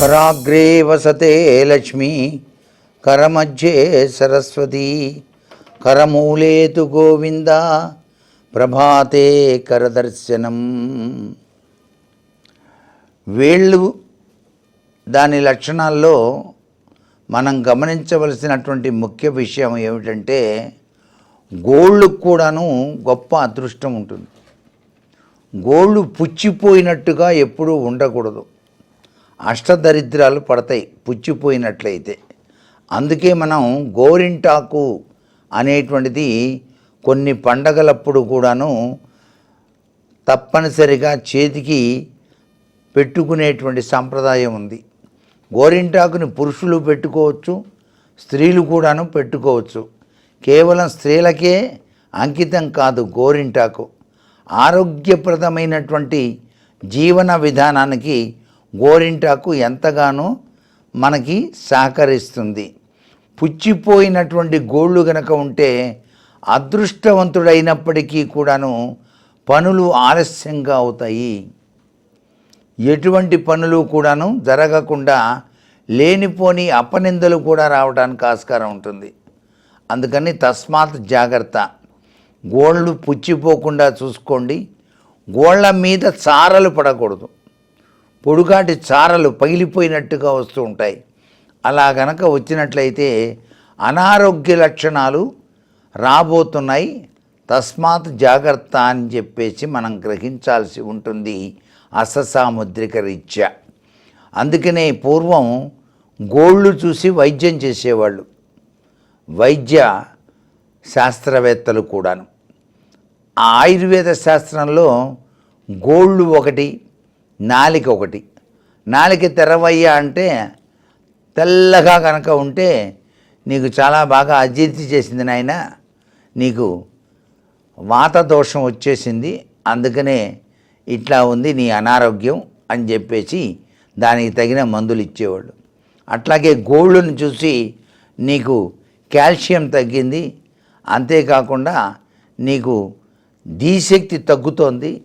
కరాగ్రే వసతే లక్ష్మీ కరమధ్యే సరస్వతి కరమూలేతు గోవింద ప్రభాతే కరదర్శనం. వేళ్ళు దాని లక్షణాల్లో మనం గమనించవలసినటువంటి ముఖ్య విషయం ఏమిటంటే గోళ్ళకు కూడాను గొప్ప అదృష్టం ఉంటుంది. గోళ్ళు పుచ్చిపోయినట్టుగా ఎప్పుడూ ఉండకూడదు. అష్టదరిద్రాలు పడతాయి పుచ్చిపోయినట్లయితే. అందుకే మనం గోరింటాకు అనేటువంటిది కొన్ని పండగలప్పుడు కూడాను తప్పనిసరిగా చేతికి పెట్టుకునేటువంటి సాంప్రదాయం ఉంది. గోరింటాకుని పురుషులు పెట్టుకోవచ్చు స్త్రీలు కూడాను పెట్టుకోవచ్చు. కేవలం స్త్రీలకే అంకితం కాదు గోరింటాకు. ఆరోగ్యప్రదమైనటువంటి జీవన విధానానికి గోరింటాకు ఎంతగానో మనకి సహకరిస్తుంది. పుచ్చిపోయినటువంటి గోళ్ళు గనక ఉంటే అదృష్టవంతుడైనప్పటికీ కూడాను పనులు ఆలస్యంగా అవుతాయి. ఎటువంటి పనులు కూడాను జరగకుండా లేనిపోని అపనిందలు కూడా రావడానికి ఆస్కారం ఉంటుంది. అందుకని తస్మాత్ జాగ్రత్త. గోళ్ళు పుచ్చిపోకుండా చూసుకోండి. గోళ్ళ మీద చారలు పడకూడదు. పొడుగాటి చారలు పగిలిపోయినట్టుగా వస్తూ ఉంటాయి. అలా గనక వచ్చినట్లయితే అనారోగ్య లక్షణాలు రాబోతున్నాయి. తస్మాత్ జాగ్రత్త అని చెప్పేసి మనం గ్రహించాల్సి ఉంటుంది అససాముద్రిక రీత్యా. అందుకనే పూర్వం గోళ్ళు చూసి వైద్యం చేసేవాళ్ళు. వైద్య శాస్త్రవేత్తలు కూడాను. ఆ ఆయుర్వేద శాస్త్రంలో గోళ్ళు ఒకటి నాలిక ఒకటి. నాలిక తెరవయ్యా అంటే తెల్లగా కనుక ఉంటే నీకు చాలా బాగా అజీర్తి చేసింది నాయన. నీకు వాత దోషం వచ్చేసింది. అందుకనే ఇట్లా ఉంది నీ అనారోగ్యం అని చెప్పేసి దానికి తగిన మందులు ఇచ్చేవాళ్ళు. అట్లాగే గోళ్ళను చూసి నీకు కాల్షియం తగ్గింది. అంతేకాకుండా నీకు దీశక్తి తగ్గుతోంది.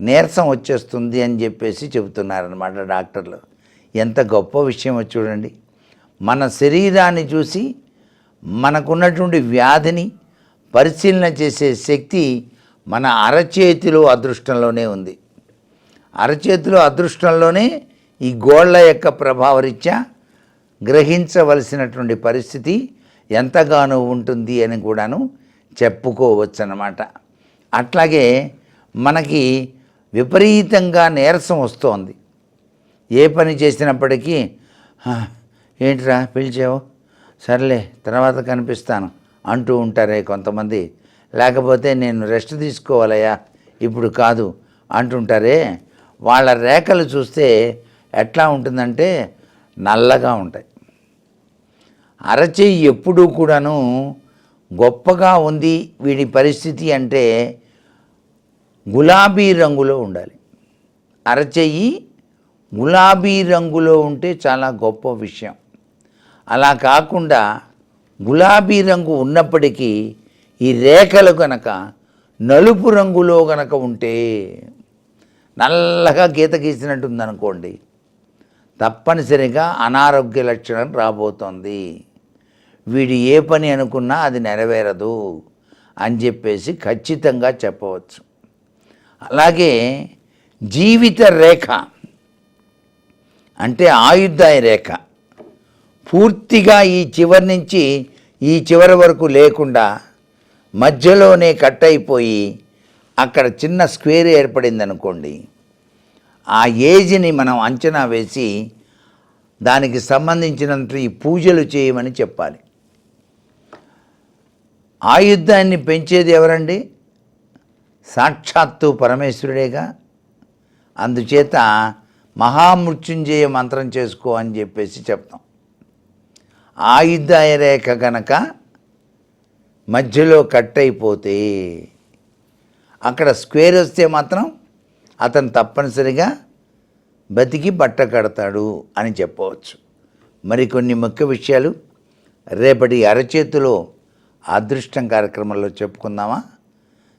నీరసం వచ్చేస్తుంది అని చెప్పేసి చెబుతున్నారనమాట డాక్టర్లు. ఎంత గొప్ప విషయమో చూడండి. మన శరీరాన్ని చూసి మనకున్నటువంటి వ్యాధిని పరిశీలన చేసే శక్తి మన అరచేతిలో అదృష్టంలోనే ఉంది. అరచేతిలో అదృష్టంలోనే ఈ గోళ్ళ యొక్క ప్రభావరీత్యా గ్రహించవలసినటువంటి పరిస్థితి ఎంతగానో ఉంటుంది అని కూడాను చెప్పుకోవచ్చు అన్నమాట అట్లాగే మనకి విపరీతంగా నీరసం వస్తోంది. ఏ పని చేసినప్పటికీ ఏంటిరా ఏంట్రా పిలిచావు? సర్లే తర్వాత కనిపిస్తాను అంటూ ఉంటారే కొంతమంది. లేకపోతే నేను రెస్ట్ తీసుకోవాలయ్యా ఇప్పుడు కాదు అంటుంటారే. వాళ్ళ రేఖలు చూస్తే ఎట్లా ఉంటుందంటే నల్లగా ఉంటాయి. అరచేయి ఎప్పుడూ కూడాను గొప్పగా ఉంది వీడి పరిస్థితి అంటే గులాబీ రంగులో ఉండాలి. అరచెయ్యి గులాబీ రంగులో ఉంటే చాలా గొప్ప విషయం. అలా కాకుండా గులాబీ రంగు ఉన్నప్పటికీ ఈ రేఖలు కనుక నలుపు రంగులో గనక ఉంటే నల్లగా గీత గీసినట్టుందనుకోండి తప్పనిసరిగా అనారోగ్య లక్షణం రాబోతోంది. వీడు ఏ పని అనుకున్నా అది నెరవేరదు అని చెప్పేసి ఖచ్చితంగా చెప్పవచ్చు. అలాగే జీవిత రేఖ అంటే ఆయుధాయ రేఖ పూర్తిగా ఈ చివరి నుంచి ఈ చివరి వరకు లేకుండా మధ్యలోనే కట్ అయిపోయి అక్కడ చిన్న స్క్వేర్ ఏర్పడింది అనుకోండి ఆ ఏజ్ని మనం అంచనా వేసి దానికి సంబంధించినంత ఈ పూజలు చేయమని చెప్పాలి. ఆయుద్ధాన్ని పెంచేది ఎవరండి? సాక్షాత్తు పరమేశ్వరుడేగా. అందుచేత మహామృత్యుంజయ మంత్రం చేసుకో అని చెప్పేసి చెప్తాం. ఆయుధాయ రేఖ కనుక మధ్యలో కట్ అయిపోతే అక్కడ స్క్వేర్ వస్తే మాత్రం అతను తప్పనిసరిగా బతికి బట్ట కడతాడు అని చెప్పవచ్చు. మరికొన్ని ముఖ్య విషయాలు రేపటి అరచేతిలో అదృష్టం కార్యక్రమంలో చెప్పుకుందామా?